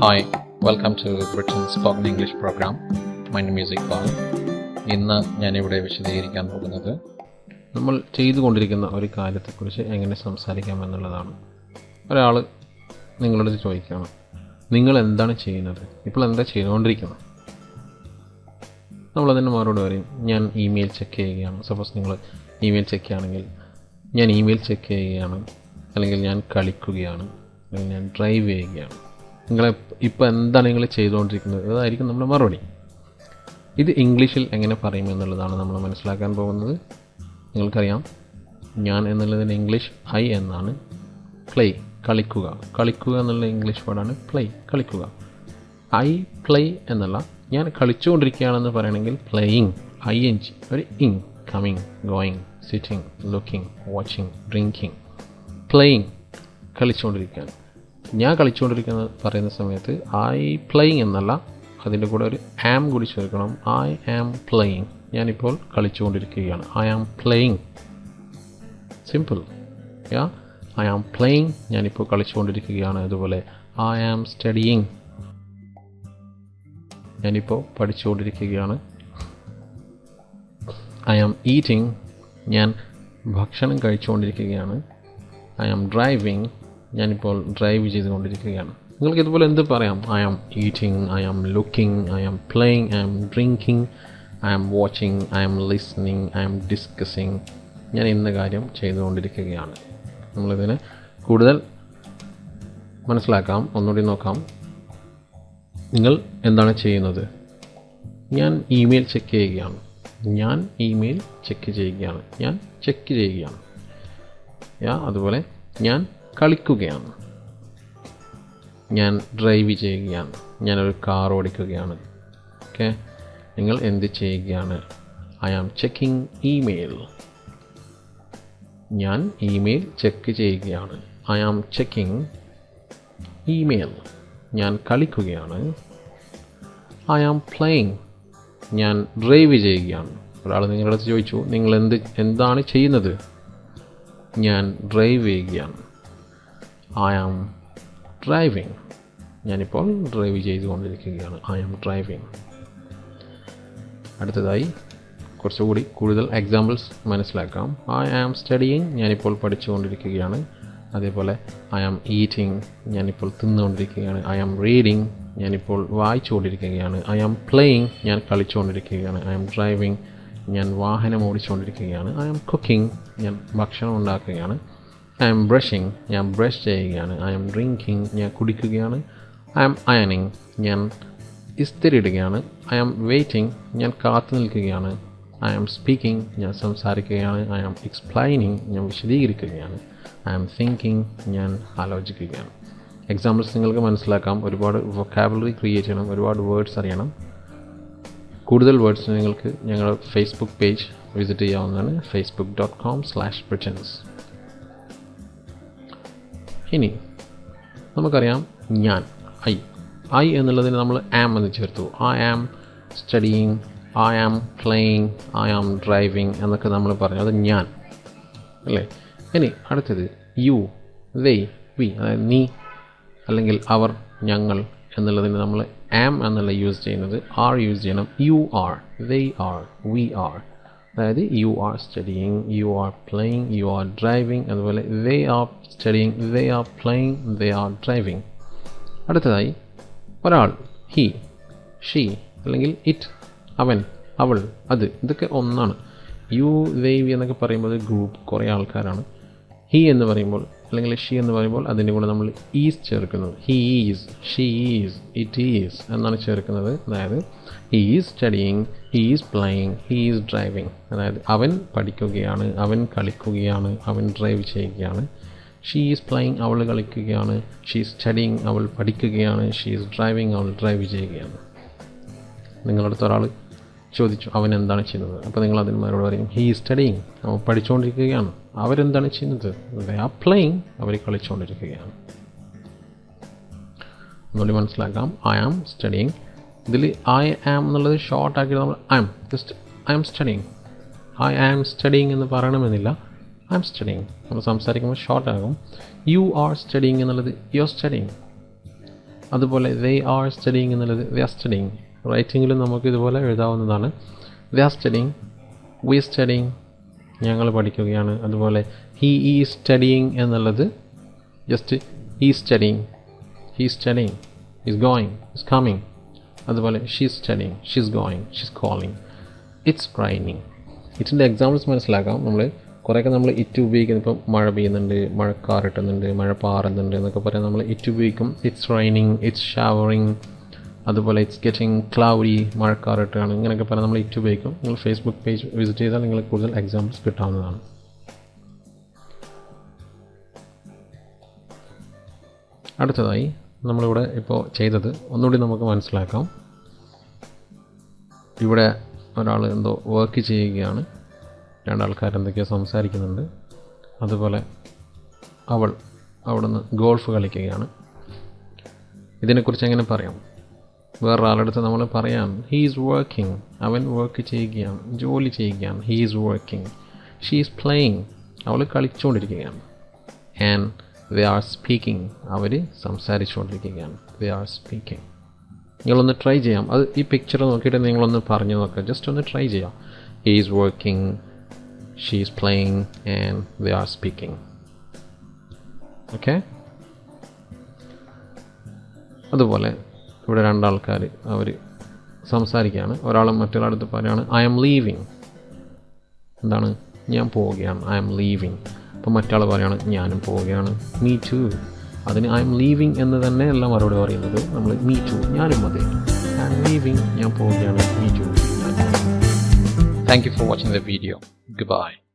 Hi, welcome to Britain spoken English programme mind music Iqbal. ഇന്ന് ഞാനിവിടെ വിശദീകരിക്കാൻ പോകുന്നത് നമ്മൾ ചെയ്തുകൊണ്ടിരിക്കുന്ന ഒരു കാര്യത്തെക്കുറിച്ച് എങ്ങനെ സംസാരിക്കാം എന്നുള്ളതാണ്. ഒരാൾ നിങ്ങളോട് ചോദിക്കുകയാണ് നിങ്ങൾ എന്താണ് ചെയ്യുന്നത്? ഇപ്പോൾ എന്താ ചെയ്തുകൊണ്ടിരിക്കുന്നത്? നമ്മളതിന് മറുപടി പറയും ഞാൻ ഇമെയിൽ ചെക്ക് ചെയ്യുകയാണ്. സപ്പോസ് നിങ്ങൾ ഇമെയിൽ ചെക്ക് ചെയ്യുകയാണെങ്കിൽ ഞാൻ ഇമെയിൽ ചെക്ക് ചെയ്യുകയാണ്. അല്ലെങ്കിൽ ഞാൻ കളിക്കുകയാണ്. അല്ലെങ്കിൽ ഞാൻ ഡ്രൈവ് ചെയ്യുകയാണ്. നിങ്ങൾ ഇപ്പോൾ എന്താണ് നിങ്ങൾ ചെയ്തുകൊണ്ടിരിക്കുന്നത്? അതായിരിക്കും നമ്മുടെ മറുപടി. ഇത് ഇംഗ്ലീഷിൽ എങ്ങനെ പറയും എന്നുള്ളതാണ് നമ്മൾ മനസ്സിലാക്കാൻ പോകുന്നത്. നിങ്ങൾക്കറിയാം ഞാൻ എന്നുള്ളതിന് ഇംഗ്ലീഷ് ഐ എന്നാണ്. പ്ലേ കളിക്കുക. കളിക്കുക എന്നുള്ള ഇംഗ്ലീഷ് വേർഡാണ് പ്ലേ കളിക്കുക. ഐ പ്ലേ എന്നല്ല ഞാൻ കളിച്ചുകൊണ്ടിരിക്കുകയാണെന്ന് പറയണമെങ്കിൽ പ്ലേയിങ് ഐ എൻ ജി ഒരു ing coming going sitting looking watching drinking playing കളിച്ചുകൊണ്ടിരിക്കുകയാണ്. ഞാൻ കളിച്ചുകൊണ്ടിരിക്കുന്ന പറയുന്ന സമയത്ത് ഐ പ്ലേയിങ് എന്നല്ല അതിന്റെ കൂടെ ഒരു ആം കൂടി ചേർക്കണം. ഐ ആം പ്ലേയിങ് ഞാനിപ്പോൾ കളിച്ചുകൊണ്ടിരിക്കുകയാണ്. I am playing simple yeah I am playing ഞാനിപ്പോൾ കളിച്ചുകൊണ്ടിരിക്കുകയാണ്. അതുപോലെ ഐ ആം സ്റ്റഡിയിങ് ഞാനിപ്പോൾ പഠിച്ചുകൊണ്ടിരിക്കുകയാണ്. ഐ ആം ഈറ്റിംഗ് ഞാൻ ഭക്ഷണം കഴിച്ചുകൊണ്ടിരിക്കുകയാണ്. ഐ ആം ഡ്രൈവിംഗ് ഞാനിപ്പോൾ ഡ്രൈവ് ചെയ്തുകൊണ്ടിരിക്കുകയാണ്. നിങ്ങൾക്ക് ഇതുപോലെ എന്ത് പറയാം? I am eating I am looking I am playing I am drinking I am watching I am listening I am discussing ഞാൻ ഇന്ന കാര്യം ചെയ്തുകൊണ്ടിരിക്കുകയാണ്. നമ്മളിതിനെ കൂടുതൽ മനസ്സിലാക്കാം. ഒന്നുകൂടി നോക്കാം. നിങ്ങൾ എന്താണ് ചെയ്യുന്നത്? ഞാൻ ഇമെയിൽ ചെക്ക് ചെയ്യുകയാണ്. ഞാൻ ഇമെയിൽ ചെക്ക് ചെയ്യുകയാണ്. ഞാൻ ചെക്ക് ചെയ്യുകയാണ്. യാ അതുപോലെ ഞാൻ കളിക്കുകയാണ്. ഞാൻ ഡ്രൈവ് ചെയ്യുകയാണ്. ഞാനൊരു കാർ ഓടിക്കുകയാണ്. ഓക്കെ നിങ്ങൾ എന്ത് ചെയ്യുകയാണ്? ഐ ആം ചെക്കിംഗ് ഇമെയിൽ ഞാൻ ഇമെയിൽ ചെക്ക് ചെയ്യുകയാണ്. ഐ ആം ചെക്കിംഗ് ഇമെയിൽ ഞാൻ കളിക്കുകയാണ്. ഐ ആം പ്ലേയിങ് ഞാൻ ഡ്രൈവ് ചെയ്യുകയാണ്. ഒരാൾ നിങ്ങളുടെ അടുത്ത് ചോദിച്ചു നിങ്ങൾ എന്ത് എന്താണ് ചെയ്യുന്നത്? ഞാൻ ഡ്രൈവ് ചെയ്യുകയാണ്. ഐ ആം ഡ്രൈവിംഗ് ഞാനിപ്പോൾ ഡ്രൈവ് ചെയ്തുകൊണ്ടിരിക്കുകയാണ്. ഐ ആം ഡ്രൈവിംഗ് അടുത്തതായി കുറച്ചുകൂടി കൂടുതൽ എക്സാമ്പിൾസ് മനസ്സിലാക്കാം. ഐ ആം സ്റ്റഡിയിങ് ഞാനിപ്പോൾ പഠിച്ചുകൊണ്ടിരിക്കുകയാണ്. അതേപോലെ ഐ ആം ഈറ്റിംഗ് ഞാനിപ്പോൾ തിന്നുകൊണ്ടിരിക്കുകയാണ്. ഐ ആം റീഡിങ് ഞാനിപ്പോൾ വായിച്ചുകൊണ്ടിരിക്കുകയാണ്. ഐ ആം പ്ലേയിങ് ഞാൻ കളിച്ചുകൊണ്ടിരിക്കുകയാണ്. ഐ ആം ഡ്രൈവിംഗ് ഞാൻ വാഹനം ഓടിച്ചുകൊണ്ടിരിക്കുകയാണ്. ഐ ആം കുക്കിംഗ് ഞാൻ ഭക്ഷണം ഉണ്ടാക്കുകയാണ്. ഐ എം ബ്രഷിങ് ഞാൻ ബ്രഷ് ചെയ്യുകയാണ്. ഐ എം ഡ്രിങ്കിങ് ഞാൻ കുടിക്കുകയാണ്. ഐ എം അയണിങ് ഞാൻ ഇസ്തിരിയിടുകയാണ് ഐ എം വെയിറ്റിംഗ് ഞാൻ കാത്തു നിൽക്കുകയാണ്. ഐ എം സ്പീക്കിംഗ് ഞാൻ സംസാരിക്കുകയാണ്. ഐ എം എക്സ്പ്ലൈനിങ് ഞാൻ വിശദീകരിക്കുകയാണ്. ഐ എം തിങ്കിങ് ഞാൻ ആലോചിക്കുകയാണ്. എക്സാമ്പിൾസ് നിങ്ങൾക്ക് മനസ്സിലാക്കാം. ഒരുപാട് വൊക്കാബുലറി ക്രിയേറ്റ് ചെയ്യണം. ഒരുപാട് വേർഡ്സ് അറിയണം. കൂടുതൽ വേർഡ്സ് നിങ്ങൾക്ക് ഞങ്ങളുടെ ഫേസ്ബുക്ക് പേജ് വിസിറ്റ് ചെയ്യാവുന്നതാണ്. Facebook dot com slash Britains ഇനി നമുക്കറിയാം ഞാൻ ഐ ഐ എന്നുള്ളതിന് നമ്മൾ ആം എന്ന് ചേർത്തു. I am studying I am playing I am driving എന്നൊക്കെ നമ്മൾ പറഞ്ഞു. അത് ഞാൻ. അല്ലേ? ഇനി അടുത്തത് യു ദേ വി അതായത് നീ അല്ലെങ്കിൽ അവർ ഞങ്ങൾ എന്നുള്ളതിന് നമ്മൾ ആം എന്നുള്ള യൂസ് ചെയ്യുന്നത് ആർ യൂസ് ചെയ്യണം. You are they are we are അതായത് you are studying you are playing you are driving അതുപോലെ they are studying they are playing they are driving അടുത്തതായി ഒരാൾ ഹി ഷീ അല്ലെങ്കിൽ ഇറ്റ് അവൻ അവൾ അത് ഇതൊക്കെ ഒന്നാണ്. യു ദേവി എന്നൊക്കെ പറയുമ്പോൾ ഗ്രൂപ്പ് കുറേ ആൾക്കാരാണ്. ഹി എന്ന് പറയുമ്പോൾ അല്ലെങ്കിൽ ഷീ എന്ന് പറയുമ്പോൾ അതിന്റെ കൂടെ നമ്മൾ ഈസ് ചേർക്കുന്നു. He is she is it is എന്നാണ് ചേർക്കുന്നത്. അതായത് he is studying he is playing he is driving അതായത് അവൻ പഠിക്കുകയാണ് അവൻ കളിക്കുകയാണ് അവൻ ഡ്രൈവ് ചെയ്യുകയാണ്. ഷീ ഈസ് പ്ലയിങ് അവൾ കളിക്കുകയാണ്. ഷീ ഈസ് സ്റ്റഡിയിങ് അവൾ പഠിക്കുകയാണ്. ഷീ ഈസ് ഡ്രൈവിങ് അവൾ ഡ്രൈവ് ചെയ്യുകയാണ്. നിങ്ങളടുത്ത് ഒരാൾ ചോദിച്ചു അവൻ എന്താണ് ചെയ്യുന്നത്? അപ്പോൾ നിങ്ങൾ അതിന്മാരോട് പറയും ഹീ സ്റ്റഡിങ് അവൻ പഠിച്ചുകൊണ്ടിരിക്കുകയാണ് അവരെന്താണ് ചെയ്യുന്നത്? പ്ലേയിങ് അവർ കളിച്ചുകൊണ്ടിരിക്കുകയാണ് ഒന്നുകൂടി മനസ്സിലാക്കാം. ഐ ആം സ്റ്റഡിങ് ഇതിൽ ഐ ആം എന്നുള്ളത് ഷോർട്ട് ആക്കി നമ്മൾ I am just I am studying I am studying എന്ന് പറയണമെന്നില്ല. ഐ ആം സ്റ്റഡിങ് നമ്മൾ സംസാരിക്കുമ്പോൾ ഷോർട്ട് ആകും. യു ആർ സ്റ്റഡിങ് എന്നുള്ളത് യു ആർ സ്റ്റഡിങ് അതുപോലെ ദേ ആർ സ്റ്റഡിങ് എന്നുള്ളത് ദേ ആർ സ്റ്റഡിങ് റൈറ്റിങ്ങിലും നമുക്ക് ഇതുപോലെ എഴുതാവുന്നതാണ്. We are studying we studying ഞങ്ങൾ പഠിക്കുകയാണ്. അതുപോലെ ഹീ ഈ സ്റ്റഡിയിങ് എന്നുള്ളത് just he studying he studying is going is coming അതുപോലെ she's studying she's going she's calling it's raining ഇറ്റിന്റെ examples മനസ്സിലാക്കാം. നമ്മൾ കുറേയൊക്കെ നമ്മൾ ഇറ്റ് ഉപയോഗിക്കുന്നത് ഇപ്പം മഴ പെയ്യുന്നുണ്ട് മഴക്കാറിട്ടുന്നുണ്ട് മഴ പാറുന്നുണ്ട് എന്നൊക്കെ പറയാൻ നമ്മൾ ഇറ്റ് ഉപയോഗിക്കും ഇറ്റ്സ് റൈനിങ് ഇറ്റ്സ് ഷവറിങ് അതുപോലെ ഇറ്റ്സ് ഗെറ്റിംഗ് ക്ലൗഡി മഴക്കാറിട്ടാണ് ഇങ്ങനെയൊക്കെ പറഞ്ഞാൽ നമ്മൾ ഇറ്റ് ഉപയോഗിക്കും. നിങ്ങൾ ഫേസ്ബുക്ക് പേജ് വിസിറ്റ് ചെയ്താൽ നിങ്ങൾക്ക് കൂടുതൽ എക്സാമ്പിൾസ് കിട്ടാവുന്നതാണ്. അടുത്തതായി നമ്മളിവിടെ ഇപ്പോൾ ചെയ്തത് ഒന്നുകൂടി നമുക്ക് മനസ്സിലാക്കാം. ഇവിടെ ഒരാൾ എന്തോ വർക്ക് ചെയ്യുകയാണ്. രണ്ടാൾക്കാർ എന്തൊക്കെയോ സംസാരിക്കുന്നുണ്ട്. അതുപോലെ അവൾ അവിടുന്ന് ഗോൾഫ് കളിക്കുകയാണ്. ഇതിനെക്കുറിച്ച് എങ്ങനെ പറയാം? വേറൊരാളടുത്ത് നമ്മൾ പറയാം ഹീസ് വർക്കിംഗ് അവൻ വർക്ക് ചെയ്യുകയാണ് ജോലി ചെയ്യുകയാണ്. He's working she is playing അവൾ കളിച്ചുകൊണ്ടിരിക്കുകയാണ് ആൻഡ് ദേ ആർ സ്പീക്കിംഗ് അവർ സംസാരിച്ചുകൊണ്ടിരിക്കുകയാണ് ദേ ആർ സ്പീക്കിംഗ് നിങ്ങളൊന്ന് ട്രൈ ചെയ്യാം. അത് ഈ പിക്ചർ നോക്കിയിട്ട് നിങ്ങളൊന്ന് പറഞ്ഞു നോക്കുക ജസ്റ്റ് ഒന്ന് ട്രൈ ചെയ്യാം. He is working she is playing and they are speaking okay അതുപോലെ ഇവിടെ രണ്ടാൾക്കാർ അവർ സംസാരിക്കുകയാണ്. ഒരാൾ മറ്റൊരാളടുത്ത് പറയുകയാണ് ഐ എം ലീവിങ് എന്താണ്? ഞാൻ പോവുകയാണ്. ഐ എം ലീവിങ് അപ്പോൾ മറ്റാൾ പറയുകയാണ് ഞാനും പോവുകയാണ്. മീ ടു അതിന് ഐ എം ലീവിങ് എന്ന് തന്നെ അല്ല മറുപടി പറയുന്നത്. നമ്മൾ മീ ടു ഞാനും അതെ. ഐ എം ലീവിങ് ഞാൻ പോവുകയാണ്. Me too thank you for watching the video good Goodbye.